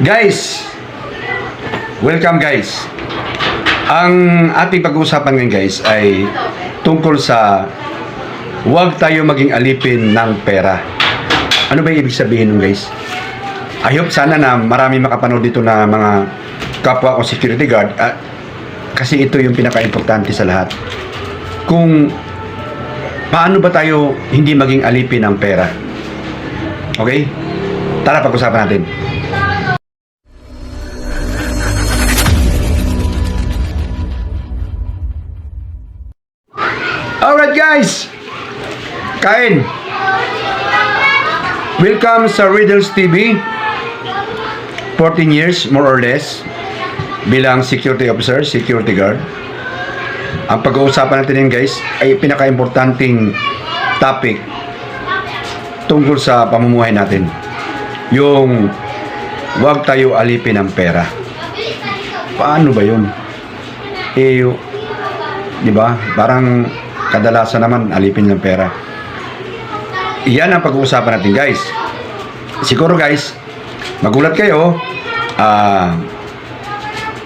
Guys, welcome guys. Ang ating pag-uusapan ngayon guys ay tungkol sa huwag tayo maging alipin ng pera. Ano ba yung ibig sabihin nun guys? I hope sana na marami makapanood dito na mga kapwa ko security guard at kasi ito yung pinaka-importante sa lahat. Kung paano ba tayo hindi maging alipin ng pera? Okay? Tara pag-usapan natin. Kain! Welcome sa Riddles TV 14 years more or less bilang security officer, security guard. Ang pag-uusapan natin ngayon guys ay pinaka-importanting topic tungkol sa pamumuhay natin. Yung huwag tayo alipin ng pera. Paano ba yun? Eh, di ba? Parang kadalasan naman alipin ng pera. Iyan ang pag-uusapan natin guys. Siguro guys, magulat kayo. Ah,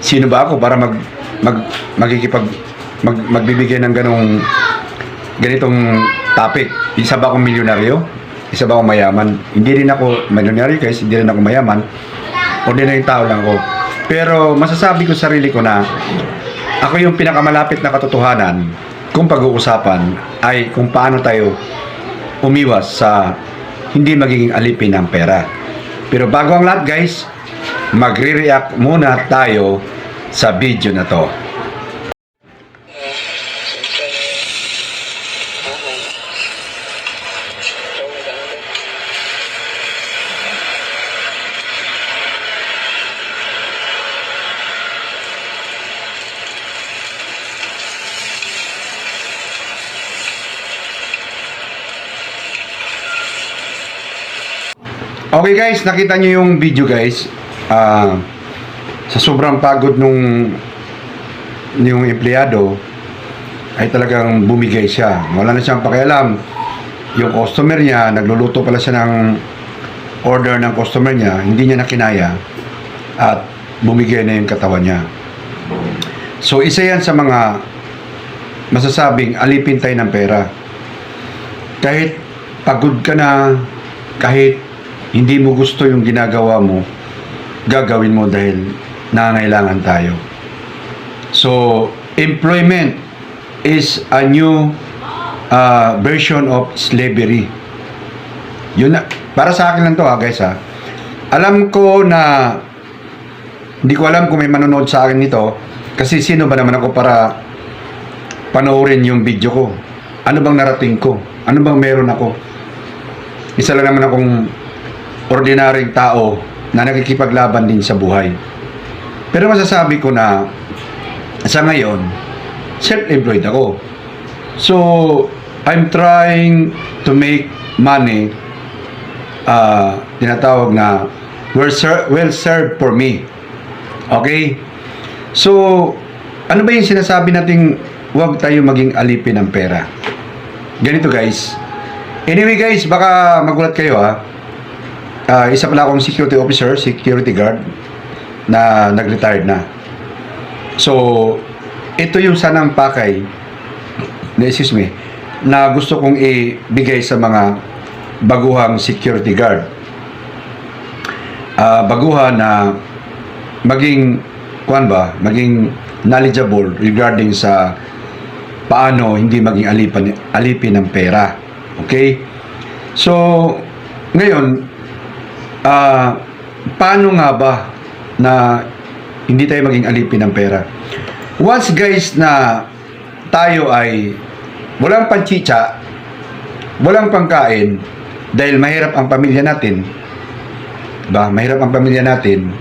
sino ba ako para mag mag magkikipag mag, magbibigay ng ganong ganitong topic? Isa ba akong milyonaryo? Isa ba akong mayaman? Hindi rin ako milyonaryo guys, hindi rin ako mayaman. Ordinary tao lang ako. Pero masasabi ko sa sarili ko na ako yung pinakamalapit na katotohanan kung pag-uusapan ay kung paano tayo umiwas sa hindi magiging alipin ng pera. Pero bago ang lahat guys, magre-react muna tayo sa video na to. Okay guys, nakita nyo yung video guys. Ah, sa sobrang pagod nung yung empleyado ay talagang bumigay siya. Wala na siyang pakialam. Yung customer niya, nagluluto pala siya ng order ng customer niya, hindi niya nakinaya at bumigay na yung katawan niya. So isa yan sa mga masasabing alipin tayo ng pera. Kahit pagod ka na, kahit hindi mo gusto yung ginagawa mo, gagawin mo dahil nangangailangan tayo. So, employment is a new uh, version of slavery. Yun na, para sa akin lang to ha guys ha. Alam ko na hindi ko alam kung may manonood sa akin nito kasi sino ba naman ako para panoorin yung video ko. Ano bang narating ko? Ano bang meron ako? Isa lang naman akong ordinaryong tao na nakikipaglaban din sa buhay. Pero masasabi ko na sa ngayon, self-employed ako. So, I'm trying to make money uh, tinatawag na well, ser- well served for me. Okay? So, ano ba yung sinasabi nating huwag tayo maging alipin ng pera? Ganito guys. Anyway guys, baka magulat kayo ha. Ah, isa pala akong security officer, security guard na nag-retired na. So, ito yung sanang pakay na excuse me, na gusto kong ibigay sa mga baguhang security guard. Ah, baguhan na maging kuan ba, maging knowledgeable regarding sa paano hindi maging alipan, alipin ng pera. Okay? So, ngayon, ah, paano nga ba na hindi tayo maging alipin ng pera? Once guys na tayo ay walang panchicha, walang pangkain, dahil mahirap ang pamilya natin, ba, mahirap ang pamilya natin,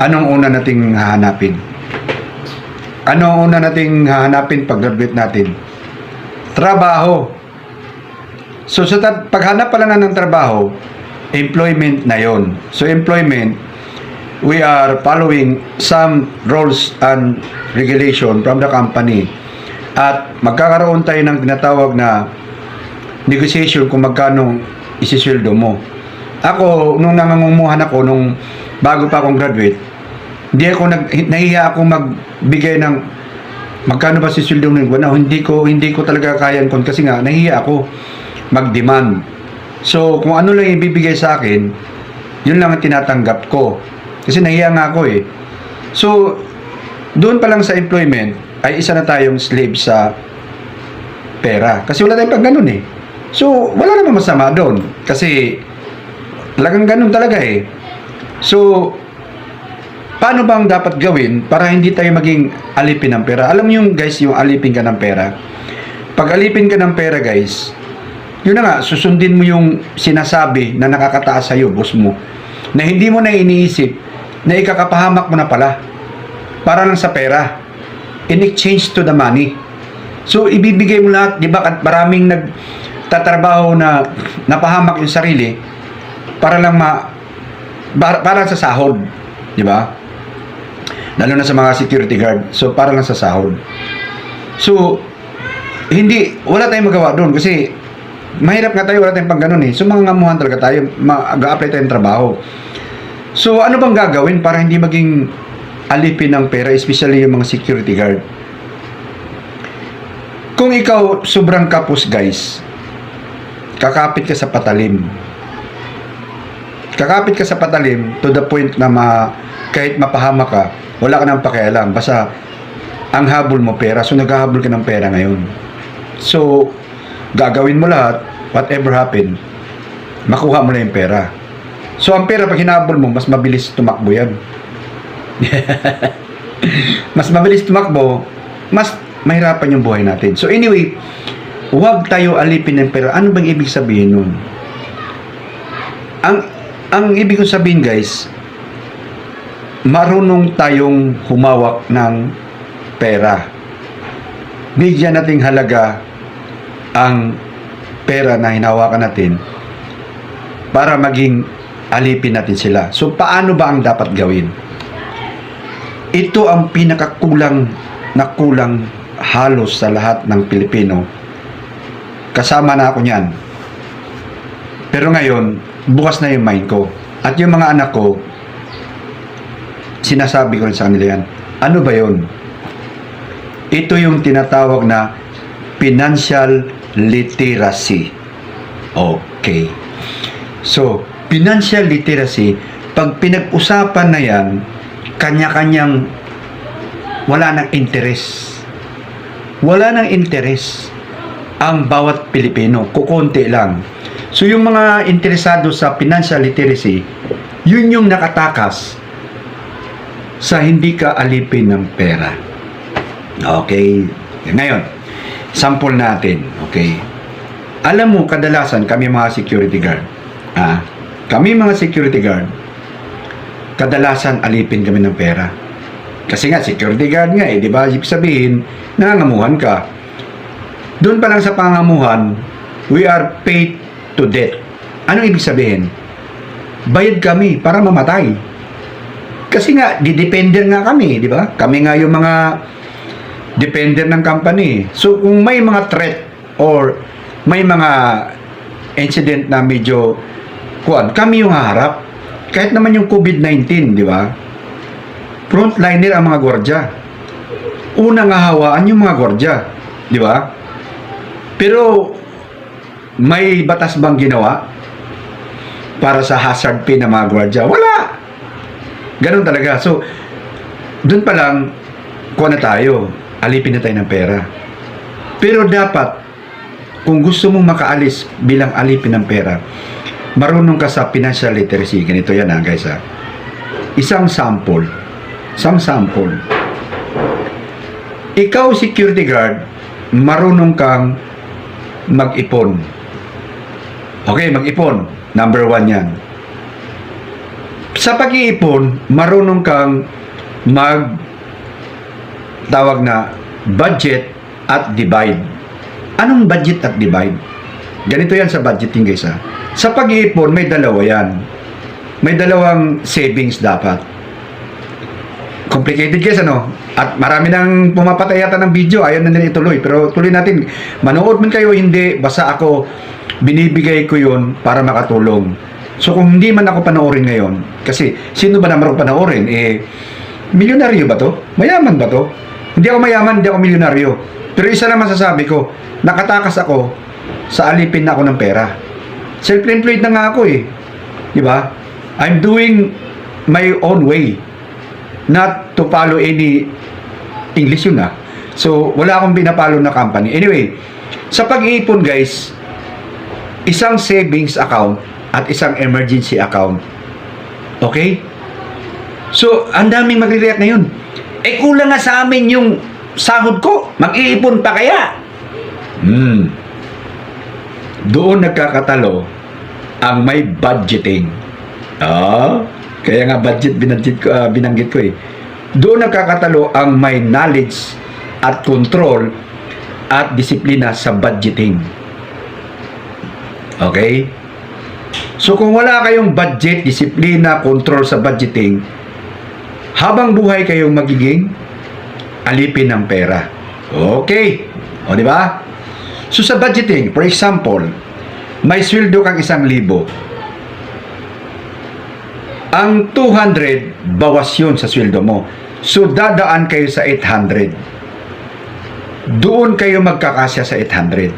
anong una nating hahanapin? Ano una nating hahanapin pag graduate natin? Trabaho. So sa paghanap pala na ng trabaho, employment na yon. So employment, we are following some rules and regulation from the company. At magkakaroon tayo ng tinatawag na negotiation kung magkano isisweldo mo. Ako, nung nangangumuhan ako, nung bago pa akong graduate, hindi ako nag nahiya ako magbigay ng magkano ba si sweldo ng buwan? No, hindi ko hindi ko talaga kaya kon kasi nga nahiya ako mag-demand. So, kung ano lang ibibigay sa akin, yun lang ang tinatanggap ko. Kasi nahiya nga ako eh. So, doon pa lang sa employment, ay isa na tayong slave sa pera. Kasi wala tayong pag eh. So, wala namang masama doon. Kasi, talagang ganun talaga eh. So, paano bang dapat gawin para hindi tayo maging alipin ng pera? Alam mo yung guys, yung alipin ka ng pera. Pag alipin ka ng pera guys, yun na nga, susundin mo yung sinasabi na nakakataas sa'yo, boss mo, na hindi mo na iniisip na ikakapahamak mo na pala para lang sa pera in exchange to the money. So, ibibigay mo lahat, di ba? At maraming nagtatrabaho na napahamak yung sarili para lang ma para, para sa sahod, di ba? Lalo na sa mga security guard. So, para lang sa sahod. So, hindi, wala tayong magawa doon kasi mahirap nga tayo, wala tayong pang ganun eh. So, mga talaga tayo, mag-apply tayong trabaho. So, ano bang gagawin para hindi maging alipin ng pera, especially yung mga security guard? Kung ikaw sobrang kapos, guys, kakapit ka sa patalim. Kakapit ka sa patalim to the point na ma, kahit mapahama ka, wala ka nang pakialam. Basta ang habol mo pera. So, naghahabol ka ng pera ngayon. So, gagawin mo lahat, whatever happen, makuha mo na yung pera. So, ang pera pag hinabol mo, mas mabilis tumakbo yan. mas mabilis tumakbo, mas mahirapan yung buhay natin. So, anyway, huwag tayo alipin ng pera. Ano bang ibig sabihin nun? Ang, ang ibig kong sabihin, guys, marunong tayong humawak ng pera. Bigyan nating halaga ang pera na hinawakan natin para maging alipin natin sila. So, paano ba ang dapat gawin? Ito ang pinakakulang na kulang halos sa lahat ng Pilipino. Kasama na ako niyan. Pero ngayon, bukas na yung mind ko. At yung mga anak ko, sinasabi ko rin sa kanila yan. Ano ba yon? Ito yung tinatawag na financial literacy. Okay. So, financial literacy, pag pinag-usapan na yan, kanya-kanyang wala ng interest. Wala ng interest ang bawat Pilipino, kukonti lang. So, yung mga interesado sa financial literacy, yun yung nakatakas sa hindi ka alipin ng pera. Okay. Ngayon, sample natin. Okay. Alam mo, kadalasan kami mga security guard. Ah, kami mga security guard, kadalasan alipin kami ng pera. Kasi nga, security guard nga eh, di ba? Ibig sabihin, nangangamuhan ka. Doon pa lang sa pangangamuhan, we are paid to death. Anong ibig sabihin? Bayad kami para mamatay. Kasi nga, didepender nga kami, di ba? Kami nga yung mga depender ng company. So, kung may mga threat or may mga incident na medyo kuan, kami yung haharap. Kahit naman yung COVID-19, di ba? Frontliner ang mga gwardiya. Unang hahawaan yung mga gwardiya, di ba? Pero may batas bang ginawa para sa hazard pay ng mga gwardiya? Wala. Ganun talaga. So, doon pa lang, kuha na tayo. Alipin na tayo ng pera. Pero dapat, kung gusto mong makaalis bilang alipin ng pera, marunong ka sa financial literacy. Ganito yan ha, guys ha. Isang sample. Isang sample. Ikaw, security guard, marunong kang mag-ipon. Okay, mag-ipon. Number one yan. Sa pag-iipon, marunong kang mag tawag na budget at divide. Anong budget at divide? Ganito yan sa budgeting guys ha. Sa pag-iipon, may dalawa yan. May dalawang savings dapat. Complicated guys ano? At marami nang pumapatay yata ng video, ayaw na nila ituloy. Pero tuloy natin. Manood man kayo, hindi. Basta ako, binibigay ko yun para makatulong. So kung hindi man ako panoorin ngayon, kasi sino ba naman ako panoorin? Eh, milyonaryo ba to? Mayaman ba to? Hindi ako mayaman, hindi ako milyonaryo. Pero isa lang masasabi ko, nakatakas ako sa alipin na ako ng pera. Self-employed na nga ako eh. Di ba? I'm doing my own way. Not to follow any English yun ah. So, wala akong binapalo na company. Anyway, sa pag-iipon guys, isang savings account at isang emergency account. Okay? So, ang daming magre-react na yun. Eh, kulang nga sa amin yung sahod ko. Mag-iipon pa kaya? Hmm. Doon nagkakatalo ang may budgeting. Ah, kaya nga budget binanggit ko, ah, binanggit ko eh. Doon nagkakatalo ang may knowledge at control at disiplina sa budgeting. Okay? So kung wala kayong budget, disiplina, control sa budgeting, habang buhay kayong magiging alipin ng pera. Okay. O, di ba? So sa budgeting, for example, may sweldo kang isang libo. Ang 200, bawas yun sa sweldo mo. So dadaan kayo sa 800. Doon kayo magkakasya sa 800.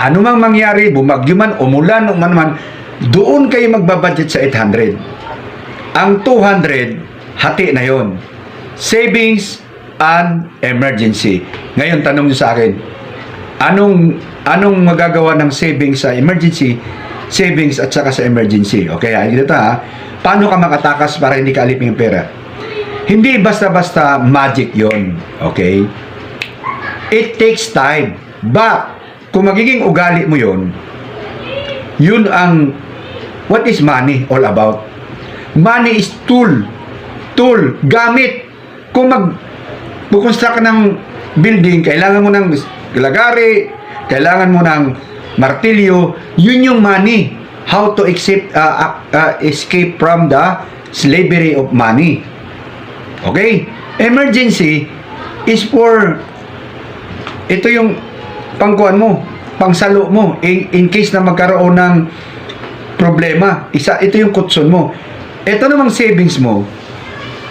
Ano mang mangyari, bumagyo man, umulan, o man man, doon kayo magbabudget sa 800. Ang 200, hati na yon. Savings and emergency. Ngayon, tanong nyo sa akin, anong anong magagawa ng savings sa emergency, savings at saka sa emergency? Okay, ay dito ha. Paano ka makatakas para hindi ka alipin yung pera? Hindi basta-basta magic yon, okay? It takes time. But, kung magiging ugali mo yon, yun ang what is money all about? Money is tool. Tool, gamit. Kung mag bukonstruct ng building, kailangan mo ng lagari, kailangan mo ng martilyo, yun yung money. How to accept, uh, uh, escape from the slavery of money. Okay? Emergency is for ito yung pangkuan mo, pangsalo mo in, in case na magkaroon ng problema. Isa ito yung kutson mo. Ito namang savings mo.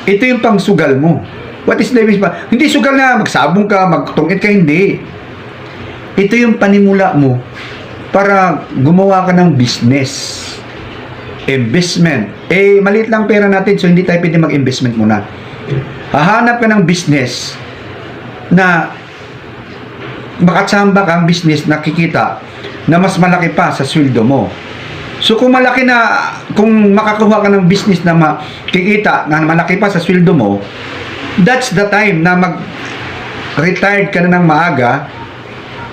Ito yung pangsugal mo. What is savings pa? Hindi sugal na magsabong ka, magtungit ka hindi. Ito yung panimula mo para gumawa ka ng business. Investment. Eh, maliit lang pera natin so hindi tayo pwede mag-investment muna. Hahanap ka ng business na makatsamba kang business na kikita na mas malaki pa sa sweldo mo. So kung malaki na, kung makakuha ka ng business na makikita na malaki pa sa sweldo mo, that's the time na mag retired ka na ng maaga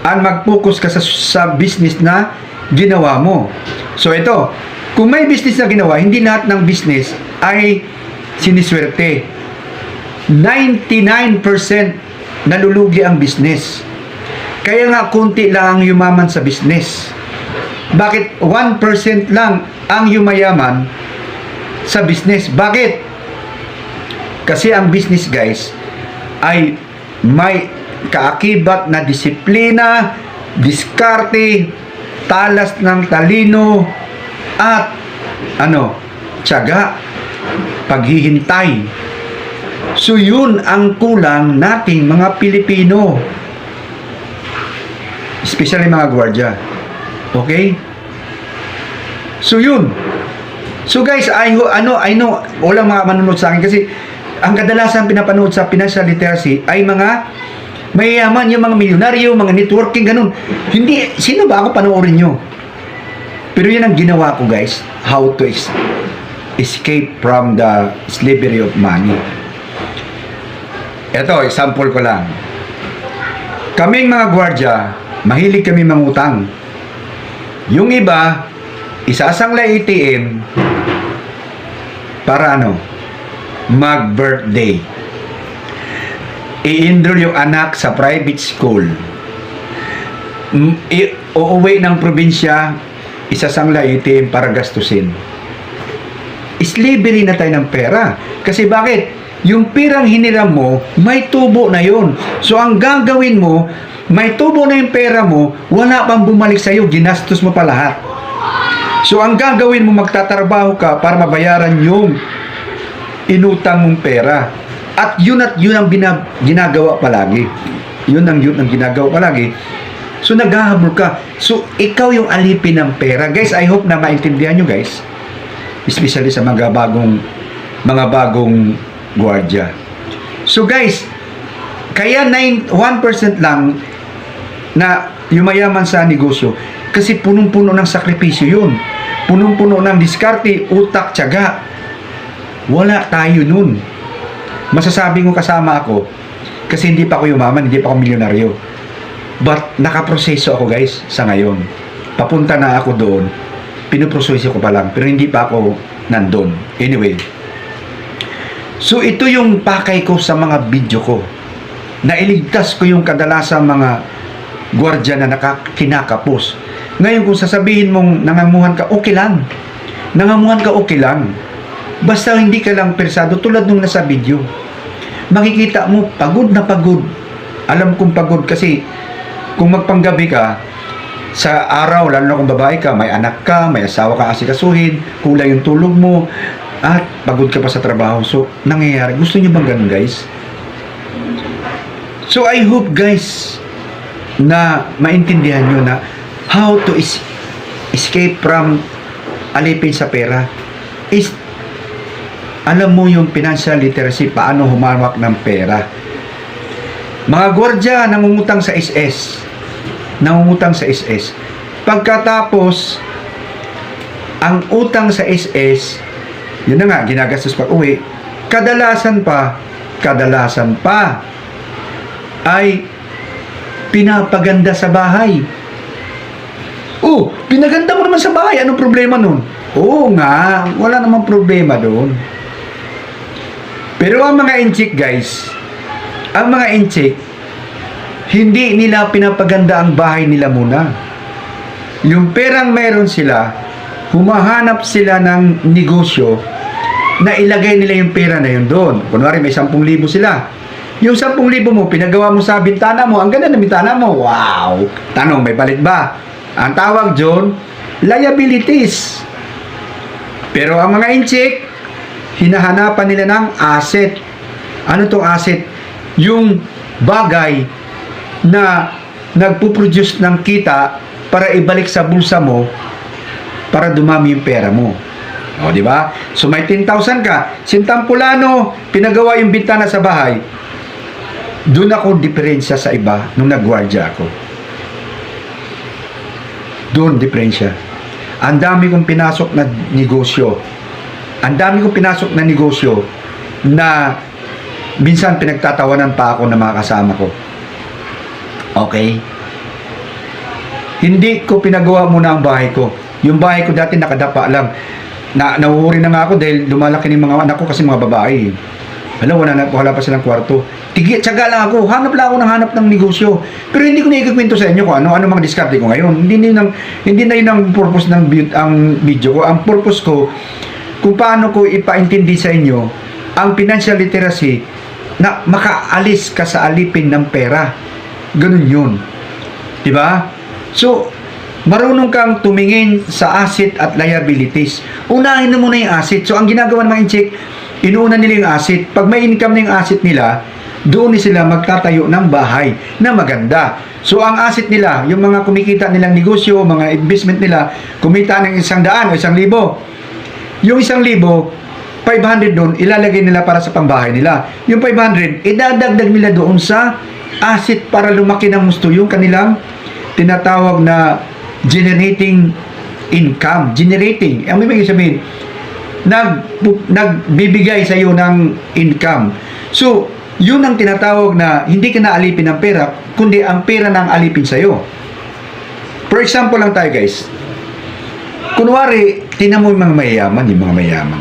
at mag-focus ka sa, sa business na ginawa mo. So ito, kung may business na ginawa, hindi lahat ng business ay siniswerte. 99% nalulugi ang business. Kaya nga konti lang ang yumaman sa business. Bakit 1% lang ang yumayaman sa business? Bakit? Kasi ang business guys ay may kaakibat na disiplina, diskarte, talas ng talino, at ano, tiyaga, paghihintay. So yun ang kulang nating mga Pilipino. Especially mga gwardiya. Okay? So yun. So guys, I ho, ano, I know, walang mga manunod sa akin kasi ang kadalasan pinapanood sa financial literacy ay mga mayayaman, yung mga milyonaryo, mga networking, ganun. Hindi, sino ba ako panoorin nyo? Pero yan ang ginawa ko guys, how to es- escape from the slavery of money. Ito, example ko lang. Kaming mga gwardya, mahilig kami mangutang. Yung iba, isasangla ATM para ano, mag-birthday. I-enroll yung anak sa private school. I- uuwi ng probinsya, isasangla ATM para gastusin. Slavery na tayo ng pera. Kasi bakit? Yung pirang hiniram mo, may tubo na yon. So ang gagawin mo, may tubo na yung pera mo, wala pang bumalik sa'yo, ginastos mo pa lahat. So ang gagawin mo, magtatrabaho ka para mabayaran yung inutang mong pera. At yun at yun ang bina- ginagawa palagi. Yun ang yun ang ginagawa palagi. So naghahabol ka. So ikaw yung alipin ng pera. Guys, I hope na maintindihan nyo guys. Especially sa mga bagong mga bagong gwardiya. So guys, kaya 9, 1% lang na yumayaman sa negosyo kasi punong-puno ng sakripisyo yun. Punong-puno ng diskarte, utak, tiyaga. Wala tayo nun. Masasabi ko kasama ako kasi hindi pa ako yumaman, hindi pa ako milyonaryo. But nakaproseso ako guys sa ngayon. Papunta na ako doon. Pinoproseso ko pa lang pero hindi pa ako nandun. Anyway. So ito yung pakay ko sa mga video ko. Nailigtas ko yung kadalasang mga gwardiya na nakakinakapos. Ngayon kung sasabihin mong nangamuhan ka, okay lang. Nangamuhan ka, okay lang. Basta hindi ka lang persado tulad nung nasa video. Makikita mo, pagod na pagod. Alam kong pagod kasi kung magpanggabi ka, sa araw, lalo na kung babae ka, may anak ka, may asawa ka asikasuhin, kulang yung tulog mo, at pagod ka pa sa trabaho. So, nangyayari. Gusto niyo bang ganun, guys? So, I hope, guys, na maintindihan nyo na how to es- escape from alipin sa pera is alam mo yung financial literacy, paano humawak ng pera. Mga gwardiya, nangungutang sa SS. Nangungutang sa SS. Pagkatapos, ang utang sa SS, yun na nga, ginagastos pag uwi, kadalasan pa, kadalasan pa, ay pinapaganda sa bahay. Pinaganda mo naman sa bahay. Anong problema nun? Oo nga, wala namang problema doon. Pero ang mga inchik guys, ang mga inchik, hindi nila pinapaganda ang bahay nila muna. Yung perang meron sila, humahanap sila ng negosyo na ilagay nila yung pera na yun doon. Kunwari may 10,000 sila. Yung 10,000 mo, pinagawa mo sa bintana mo, ang ganda ng bintana mo. Wow! Tanong, may balit ba? Ang tawag doon, liabilities. Pero ang mga inchik, hinahanapan nila ng asset. Ano tong asset? Yung bagay na nagpuproduce ng kita para ibalik sa bulsa mo para dumami yung pera mo. O, di ba? So may 10,000 ka, sintampulano, pinagawa yung bintana sa bahay. Doon ako diferensya sa iba nung nagwardya ako. Doon diferensya. Ang dami kong pinasok na negosyo. Ang dami kong pinasok na negosyo na minsan pinagtatawanan pa ako ng mga kasama ko. Okay? Hindi ko pinagawa muna ang bahay ko. Yung bahay ko dati nakadapa lang. Na nauuri na nga ako dahil lumalaki ng mga anak ko kasi mga babae. Alam, wala, na, wala pa silang kwarto. Tigi, tsaga lang ako. Hanap lang ako ng hanap ng negosyo. Pero hindi ko na ikukwento sa inyo kung ano, ano mga diskarte ko ngayon. Hindi na yun ang, hindi na yun ang purpose ng ang video ko. Ang purpose ko, kung paano ko ipaintindi sa inyo ang financial literacy na makaalis ka sa alipin ng pera. Ganun yun. Di ba? So, marunong kang tumingin sa asset at liabilities. Unahin na muna yung asset. So, ang ginagawa ng mga incheck, inuuna nila yung asset. Pag may income na yung asset nila, doon sila magtatayo ng bahay na maganda. So, ang asset nila, yung mga kumikita nilang negosyo, mga investment nila, kumita ng isang daan o isang libo. Yung isang libo, 500 doon, ilalagay nila para sa pambahay nila. Yung 500, idadagdag nila doon sa asset para lumaki ng gusto yung kanilang tinatawag na generating income. Generating. Ang ibig sabihin, nag, nagbibigay sa iyo ng income. So, yun ang tinatawag na hindi ka na alipin ng pera, kundi ang pera na ang alipin sa iyo. For example lang tayo guys. Kunwari, tinan mo yung mga mayayaman, yung mga mayayaman.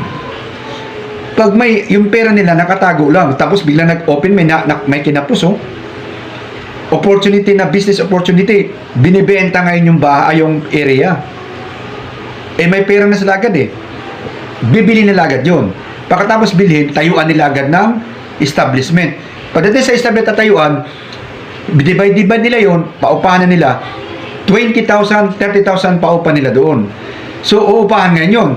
Pag may, yung pera nila nakatago lang, tapos bigla nag-open, may, na, na- may kinapos, oh. Opportunity na business opportunity. Binibenta ngayon yung bahay, yung area. Eh, may pera na sila agad eh. Bibili nila agad yun. Pagkatapos bilhin, tayuan nila agad ng establishment. Pagdating sa establishment at tayuan, divide-divide nila yun, paupahan nila, 20,000, 30,000 paupa nila doon. So, uupahan ngayon yun.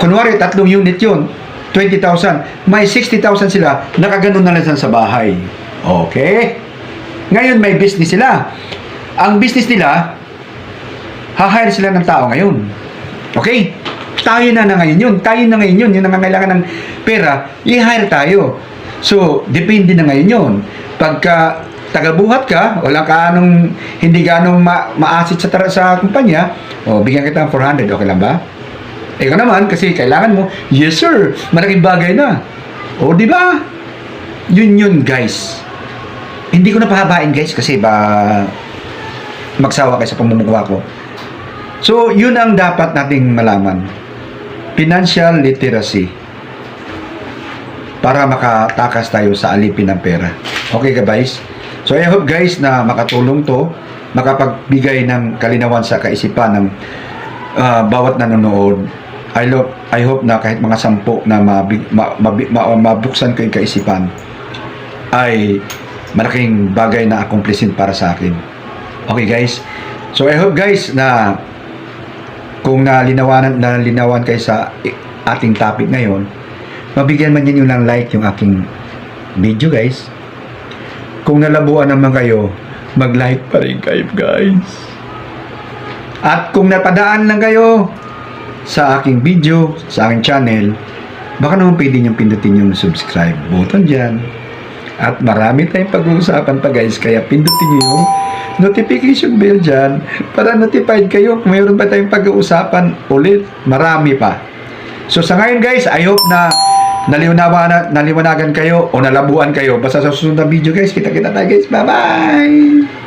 Kunwari, tatlong unit yun. 20,000. May 60,000 sila. Nakaganon na lang sa bahay. Okay? Ngayon, may business sila. Ang business nila, hahire sila ng tao ngayon. Okay? Tayo na na ngayon yun. Tayo na ngayon yun. Yung nangangailangan ng pera, i-hire tayo. So, depende na ngayon yun. Pagka tagabuhat ka, wala ka anong, hindi ka anong ma maasit sa, sa kumpanya, o bigyan kita ng 400, okay lang ba? Ikaw naman, kasi kailangan mo, yes sir, malaking bagay na. O, di ba? Yun yun, guys. Hindi ko na pahabain, guys, kasi ba magsawa kayo sa pamumukha ko. So, yun ang dapat nating malaman. Financial literacy. Para makatakas tayo sa alipin ng pera. Okay ka guys? So, I hope guys na makatulong to, makapagbigay ng kalinawan sa kaisipan ng ah, bawat nanonood. I hope, I hope na kahit mga sampo na mabig, ma, mabi- ma- mabuksan ko yung kaisipan ay malaking bagay na accomplishment para sa akin. Okay guys? So I hope guys na kung nalinawan, nalinawan kayo sa ating topic ngayon, mabigyan man ninyo ng like yung aking video guys. Kung nalabuan naman kayo, mag-like pa rin kayo guys. At kung napadaan lang kayo sa aking video, sa aking channel, baka naman pwede niyong pindutin yung subscribe button dyan. At marami tayong pag-uusapan pa guys, kaya pindutin niyo yung notification bell dyan para notified kayo kung mayroon pa tayong pag-uusapan ulit. Marami pa. So sa ngayon guys, I hope na naliwanagan, naliwanagan kayo o nalabuan kayo. Basta sa susunod na video guys, kita-kita tayo guys. Bye-bye!